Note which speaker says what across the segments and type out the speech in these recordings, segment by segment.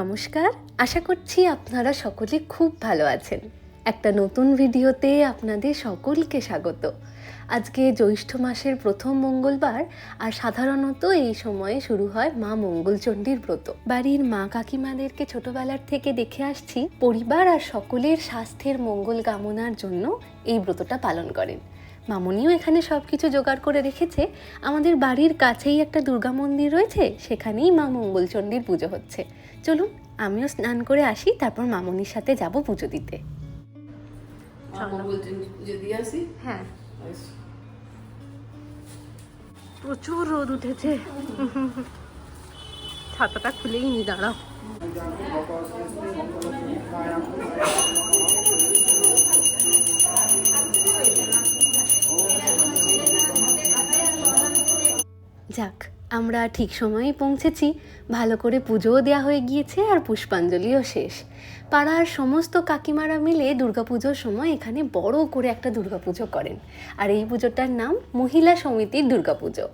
Speaker 1: নমস্কার, আশা করছি আপনারা সকলে খুব ভালো আছেন। একটা নতুন ভিডিওতে আপনাদের সকলকে স্বাগত। আজকে জ্যৈষ্ঠ মাসের প্রথম মঙ্গলবার আর সাধারণত এই সময়ে শুরু হয় মা মঙ্গলচণ্ডীর ব্রত। বাড়ির মা কাকিমাদেরকে ছোটবেলার থেকে দেখে আসছি, পরিবার আর সকলের স্বাস্থ্যের মঙ্গল কামনার জন্য এই ব্রতটা পালন করেন। মামনিও এখানে সব কিছু জোগাড় করে রেখেছে। আমাদের বাড়ির কাছেই একটা দুর্গা মন্দির রয়েছে সেখানেই মা মঙ্গলচণ্ডীর পুজো হচ্ছে। চলুন আমিও স্নান করে আসি তারপর মামনির সাথে যাব পুজো দিতে। হ্যাঁ। প্রচুর রোদ উঠেছে। ছাতাটা খুলেই নি দাঁড়াও। যাক আমরা ঠিক সময়ে পৌঁছেছি। ভালো করে পুজোও দেওয়া হয়ে গিয়েছে আর পুষ্পাঞ্জলিও শেষ। পাড়ার সমস্ত কাকিমারা মিলে দুর্গাপুজোর সময় এখানে বড় করে একটা দুর্গাপুজো করেন। আর এই পুজোটার নাম মহিলা সমিতির দুর্গাপুজো।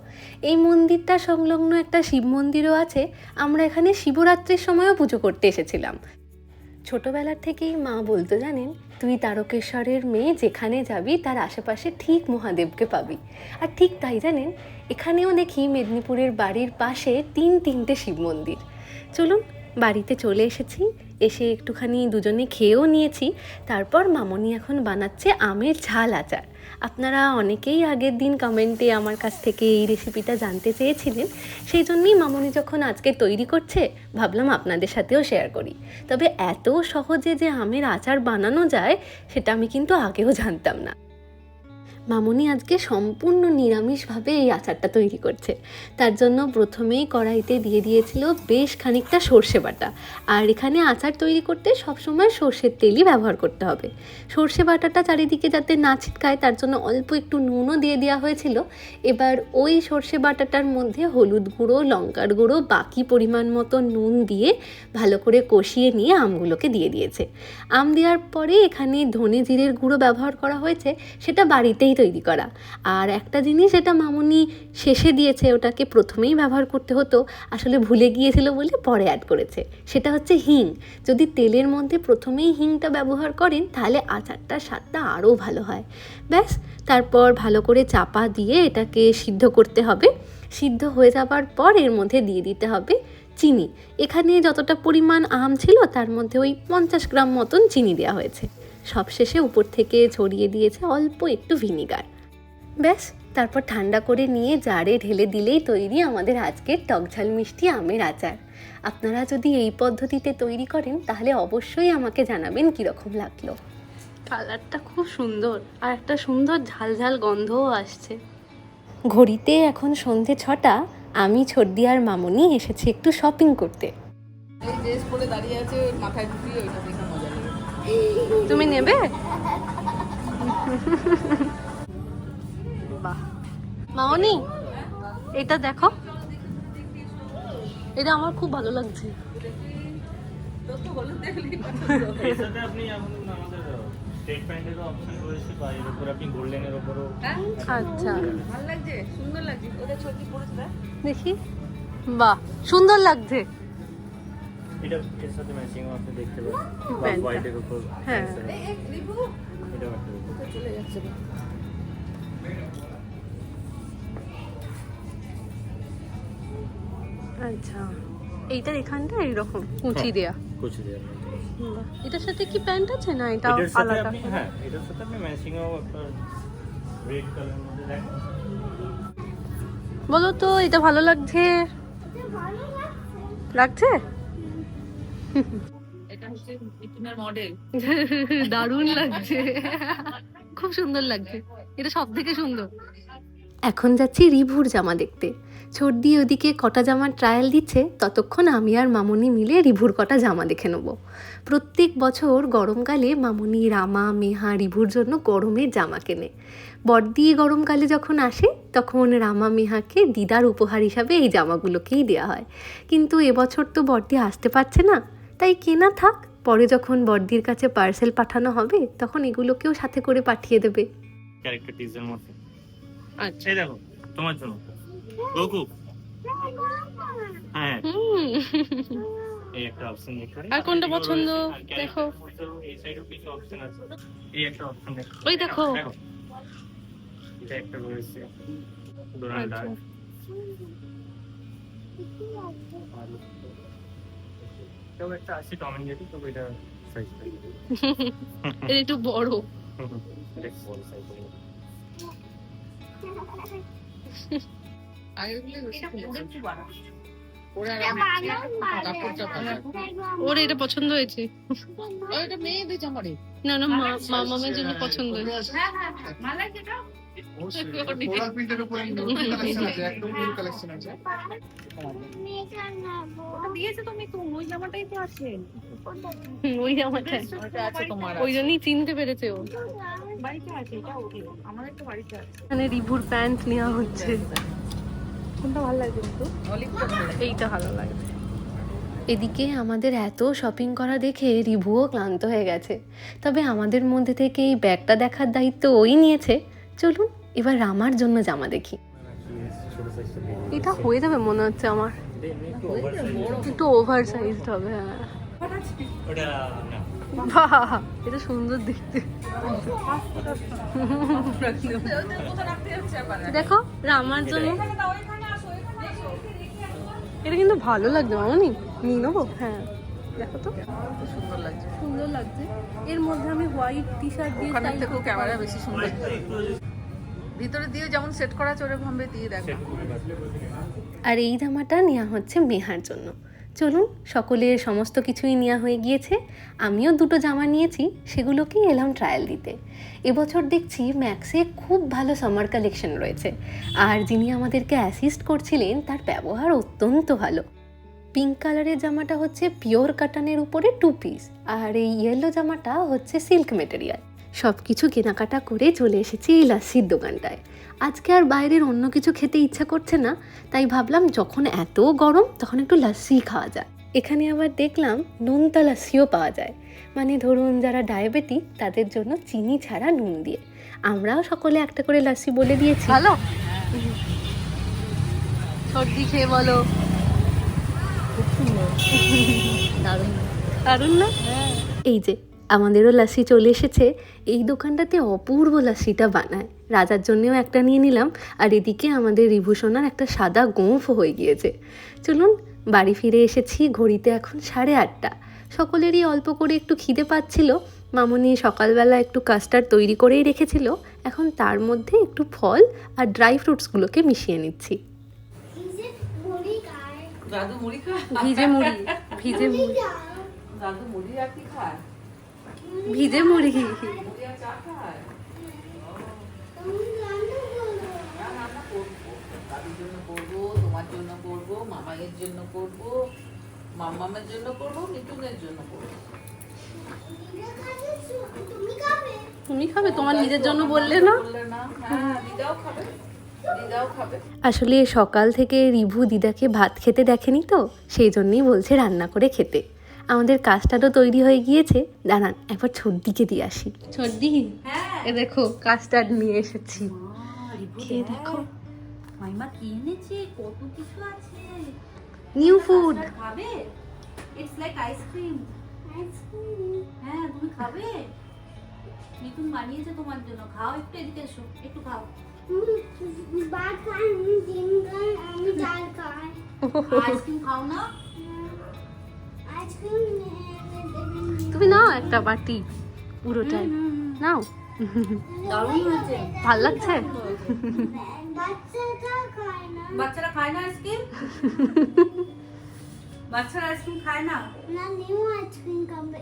Speaker 1: এই মন্দিরটা সংলগ্ন একটা শিব মন্দিরও আছে। আমরা এখানে শিবরাত্রির সময়ও পুজো করতে এসেছিলাম। ছোটবেলার থেকেই মা বলতো, জানেন, তুই তারকেশ্বরের মেয়ে, যেখানে যাবি, তার আশেপাশে ঠিক মহাদেবকে পাবি। আর ঠিক তাই, জানেন, এখানেও দেখি মেদিনীপুরের বাড়ির পাশে তিন তিনটে শিব মন্দির। চলুন, বাড়িতে চলে এসেছি, এসে একটুখানি দুজনে খেয়েও নিয়েছি, তারপর মামনি এখন বানাচ্ছে আমের ঝাল আচার। আপনারা অনেকেই আগের দিন কমেন্টে আমার কাছ থেকে এই রেসিপিটা জানতে চেয়েছিলেন, সেই জন্যই মামনি যখন আজকে তৈরি করছে, ভাবলাম আপনাদের সাথেও শেয়ার করি। তবে এত সহজে যে আমের আচার বানানো যায়, সেটা আমি কিন্তু আগেও জানতাম না। মামনি আজকে সম্পূর্ণ নিরামিষভাবে এই আচারটা তৈরি করছে। তার জন্য প্রথমেই কড়াইতে দিয়ে দিয়েছিল বেশ খানিকটা সর্ষে বাটা। আর এখানে আচার তৈরি করতে সবসময় সর্ষের তেলই ব্যবহার করতে হবে। সর্ষে বাটাটা চারিদিকে যাতে না ছিটকায়, তার জন্য অল্প একটু নুনও দিয়ে দেওয়া হয়েছিল। এবার ওই সর্ষে বাটাটার মধ্যে হলুদ গুঁড়ো, লঙ্কার গুঁড়ো, বাকি পরিমাণ মতো নুন দিয়ে ভালো করে কষিয়ে নিয়ে আমগুলোকে দিয়ে দিয়েছে। আম দেওয়ার পরে এখানে ধনে জিরের গুঁড়ো ব্যবহার করা হয়েছে। সেটা বাড়িতেই তৈরি করা। আর একটা জিনিস এটা মামুনি শেষে দিয়েছে, ওটাকে প্রথমেই ব্যবহার করতে হতো, আসলে ভুলে গিয়েছিল বলে পরে অ্যাড করেছে। সেটা হচ্ছে হিং। যদি তেলের মধ্যে প্রথমেই হিংটা ব্যবহার করেন, তাহলে আচারটার স্বাদটা আরও ভালো হয়। ব্যাস, তারপর ভালো করে চাপা দিয়ে এটাকে সিদ্ধ করতে হবে। সিদ্ধ হয়ে যাবার পর এর মধ্যে দিয়ে দিতে হবে চিনি। এখানে যতটা পরিমাণ আম ছিল, তার মধ্যে ওই পঞ্চাশ গ্রাম মতন চিনি দেওয়া হয়েছে। সবশেষে উপর থেকে ছড়িয়ে দিয়েছে অল্প একটু ভিনিগার। ব্যাস তারপর ঠান্ডা করে নিয়ে জারে ঢেলে দিলেই তৈরি আমাদের আজকের টকঝাল মিষ্টি আমের আচার। আপনারা যদি এই পদ্ধতিতে তৈরি করেন তাহলে অবশ্যই আমাকে জানাবেন কীরকম লাগল। কালারটা খুব সুন্দর আর একটা সুন্দর ঝাল ঝাল গন্ধও আসছে। ঘড়িতে এখন সন্ধে ছটা আমি ছর্দি আর মামনি এসেছি একটু শপিং করতে।
Speaker 2: ড্রেস পরে দাঁড়িয়ে আছে মাথায় ঢুকিয়ে ওইটা দেখে
Speaker 1: তুমি নেবে? বাহ। মামনি এটা দেখো। এটা আমার খুব ভালো লাগছে। আচ্ছা।
Speaker 2: দেখি।
Speaker 1: বাহ সুন্দর লাগছে।
Speaker 3: এটা এর সাথে ম্যাচিং আপনি দেখতে পারেন। হোয়াইটের উপর
Speaker 1: হ্যাঁ।
Speaker 3: একটা
Speaker 2: চলে যাচ্ছে।
Speaker 1: আচ্ছা। এইটার এখানটা এইরকম কুচি
Speaker 3: হ্যাঁ।
Speaker 1: দেয়া।
Speaker 3: কুচি
Speaker 1: এটার সাথে কি প্যান্ট আছে না এটা আলাদা?
Speaker 3: হ্যাঁ এটার সাথে আপনি ম্যাচিংও একটা রেড কালার মধ্যে দেখেন।
Speaker 1: বলো তো এটা ভালো লাগছে। লাগছে? দারুণ লাগছে। খুব সুন্দর লাগছে। এটা সব থেকে সুন্দর। এখন যাচ্ছি রিভুর জামা দেখতে। ছর্দি ওদিকে কটা জামার ট্রায়াল দিচ্ছে, ততক্ষণ আমি আর মামুনি মিলে রিভুর কটা জামা দেখে নেব। প্রত্যেক বছর গরমকালে মামুনি, রামা, মেহা রিভুর জন্য গরমের জামা কেনে। বড়দি গরমকালে যখন আসে, তখন রামা, মেহাকে দিদার উপহার হিসাবে এই জামাগুলোকেই দেওয়া হয়। কিন্তু এবছর তো বড়দি আসতে পারছে না। তাই কেনা থাক। পরে যখন বড়দির কাছে পার্সেল পাঠানো হবে তখন এগুলোকেও সাথে করে পাঠিয়ে দেবে।
Speaker 3: ক্যারেক্টার টিজের মধ্যে।
Speaker 1: আচ্ছা।
Speaker 3: এই দেখো তোমার জন্য। গোকু হ্যাঁ। এই একটা অপশন পারেন
Speaker 1: আর কোনটা পছন্দ? দেখো।
Speaker 3: এই সাইডেও কিছু অপশন আছে। এই একটা অপশন দেখো।
Speaker 1: ওই দেখো।
Speaker 3: এটা একটা রয়েছে। ডোনাল্ড। ডাক এটাও একটা আছে টম এন্ড জেরি তবে এটা সাইজ
Speaker 1: এটা একটু বড়।
Speaker 3: এটা বড়
Speaker 1: ওর এটা পছন্দ হয়েছে।
Speaker 2: মেয়েদের
Speaker 1: না না মা- মামামের জন্য পছন্দ। হয়েছে
Speaker 4: কোরাল প্রিন্টের উপরে নতুন কালেকশন আছে একদম নিউ কালেকশন আছে।
Speaker 2: দিয়েছে তুমি তো ওই
Speaker 1: জন্যই চিনতে পেরেছে ও। মানে রিভুর প্যান্ট নেওয়া হচ্ছে।
Speaker 2: কোনটা ভালো লাগছে কিন্তু
Speaker 1: এইটা ভালো লাগছে। এদিকে আমাদের এত শপিং করা দেখে রিভুও ক্লান্ত হয়ে গেছে। তবে আমাদের মধ্যে থেকে এই ব্যাগটা দেখার দায়িত্ব ওই নিয়েছে। চলুন, এবার রামার জন্য জামা দেখি। এটা হয়ে যাবে মনে হচ্ছে আমার। একটু ওভার সাইজড হবে হ্যাঁ। বাহ, এটা সুন্দর দেখতে। দেখো, রামার জন্য। এটা কিন্তু ভালো লাগবে মামনি। নিয়ে নেব? হ্যাঁ। দেখো তো
Speaker 2: সুন্দর লাগছে।
Speaker 1: সুন্দর লাগছে। এর মধ্যে আমি হোয়াইট টি শার্ট দিয়ে
Speaker 2: ওখানে
Speaker 1: style
Speaker 2: ক্যামেরা বেশি সুন্দর। ভিতরে দিয়ে যেমন সেট করা ওরকম ভাবে দিয়ে দেখো
Speaker 1: আর এই জামাটা নেওয়া হচ্ছে মেহার জন্য। চলুন সকলের সমস্ত কিছুই নেওয়া হয়ে গিয়েছে। আমিও দুটো জামা নিয়েছি সেগুলোকেই এলাম ট্রায়াল দিতে। এবছর দেখছি ম্যাক্সে খুব ভালো সামার কালেকশন রয়েছে। আর যিনি আমাদেরকে অ্যাসিস্ট করছিলেন তার ব্যবহার অত্যন্ত ভালো। পিঙ্ক কালারের জামাটা হচ্ছে পিওর কাটানের উপরে টু পিস আর এই ইয়েলো জামাটা হচ্ছে সিল্ক মেটেরিয়াল সব কিছু কেনাকাটা করে চলে এসেছি এই লাস্সির দোকানটায়। আজকে আর বাইরের অন্য কিছু খেতে ইচ্ছা করছে না, তাই ভাবলাম যখন এত গরম তখন একটু লাস্সি খাওয়া যায় এখানে আবার দেখলাম নোনতা লাস্সিও পাওয়া যায়। মানে ধরুন যারা ডায়াবেটিক তাদের জন্য চিনি ছাড়া নুন দিয়ে। আমরাও সকলে একটা করে লাস্সি বলে দিয়েছি। ভালো? সর্দি খেয়ে বলো। দারুণ। দারুণ না? এই যে আমাদেরও লাস্সি চলে এসেছে। এই দোকানটাতে অপূর্ব লাস্সিটা বানায়। রাজার জন্যও একটা নিয়ে নিলাম। আর এদিকে আমাদের রিভূষণার একটা সাদা গোঁফ হয়ে গিয়েছে। চলুন বাড়ি ফিরে এসেছি ঘড়িতে এখন সাড়ে আটটা। সকলেরই অল্প করে একটু খিদে পাচ্ছিল। মামনি সকালবেলা একটু কাস্টার্ড তৈরি করেই রেখেছিল। এখন তার মধ্যে একটু ফল আর ড্রাই ফ্রুটসগুলোকে মিশিয়ে নিচ্ছি।
Speaker 2: দাদু মুড়ি খায়?
Speaker 1: ভিজে মুড়ি ভিজে মুড়ি।
Speaker 2: দাদু মুড়ি আর কি খায়?
Speaker 1: ভিজে মুড়ি।
Speaker 2: মুড়ি আর চা খায়? না রান্না করব। দাদুর জন্য করব তোমার জন্য করব মামাইয়ের জন্য করব মামামের জন্য করব জন্য করব।
Speaker 1: তুমি খাবে। তোমার নিজের জন্য বললে না?
Speaker 2: বললে না। হ্যাঁ দিদাও খাবে।
Speaker 1: আসলে সকাল থেকে রিভু দিদাকে ভাত খেতে দেখেনি তো সেই জন্যই বলছে রান্না করে খেতে। আমাদের কাজটা তো তৈরি হয়ে গিয়েছে। দাঁড়ান একবার ছর্দিকে দিয়ে আসি। ছর্দি? এ দেখো কাস্টার্ড নিয়ে এসেছি। খেয়ে দেখো।
Speaker 5: মাইমা কি এনেছে? কত কিছু আছে।
Speaker 1: নিউ ফুড
Speaker 5: খাবে? ইটস লাইক আইসক্রিম হ্যাঁ তুমি খাবে? মিঠুন বানিয়েছে তোমার জন্য। খাও একটু এদিকে এসো। একটু খাও।
Speaker 1: তুমি নাও একটা বাটি পুরোটাই নাও। ভালো লাগছে?
Speaker 6: বাচ্চাটা খায় না।
Speaker 5: বাচ্চারা খায় না আইসক্রিম? বাচ্চারা আইসক্রিম খায় না?
Speaker 6: না নিউ আইসক্রিম খাবে।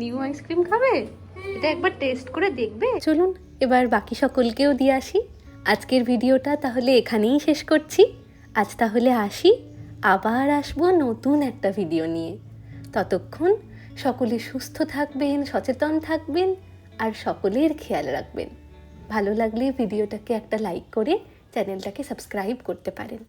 Speaker 1: নিউ আইসক্রিম খাবে? এটা একবার টেস্ট করে দেখবে। চলুন। এবার বাকি সকলকেও দিয়ে আসি। আজকের ভিডিওটা তাহলে এখানেই শেষ করছি। আজ তাহলে আসি, আবার আসব নতুন একটা ভিডিও নিয়ে। ততক্ষণ সকলে সুস্থ থাকবেন, সচেতন থাকবেন, আর সকলের খেয়াল রাখবেন। ভালো লাগলে ভিডিওটাকে একটা লাইক করে চ্যানেলটাকে সাবস্ক্রাইব করতে পারেন।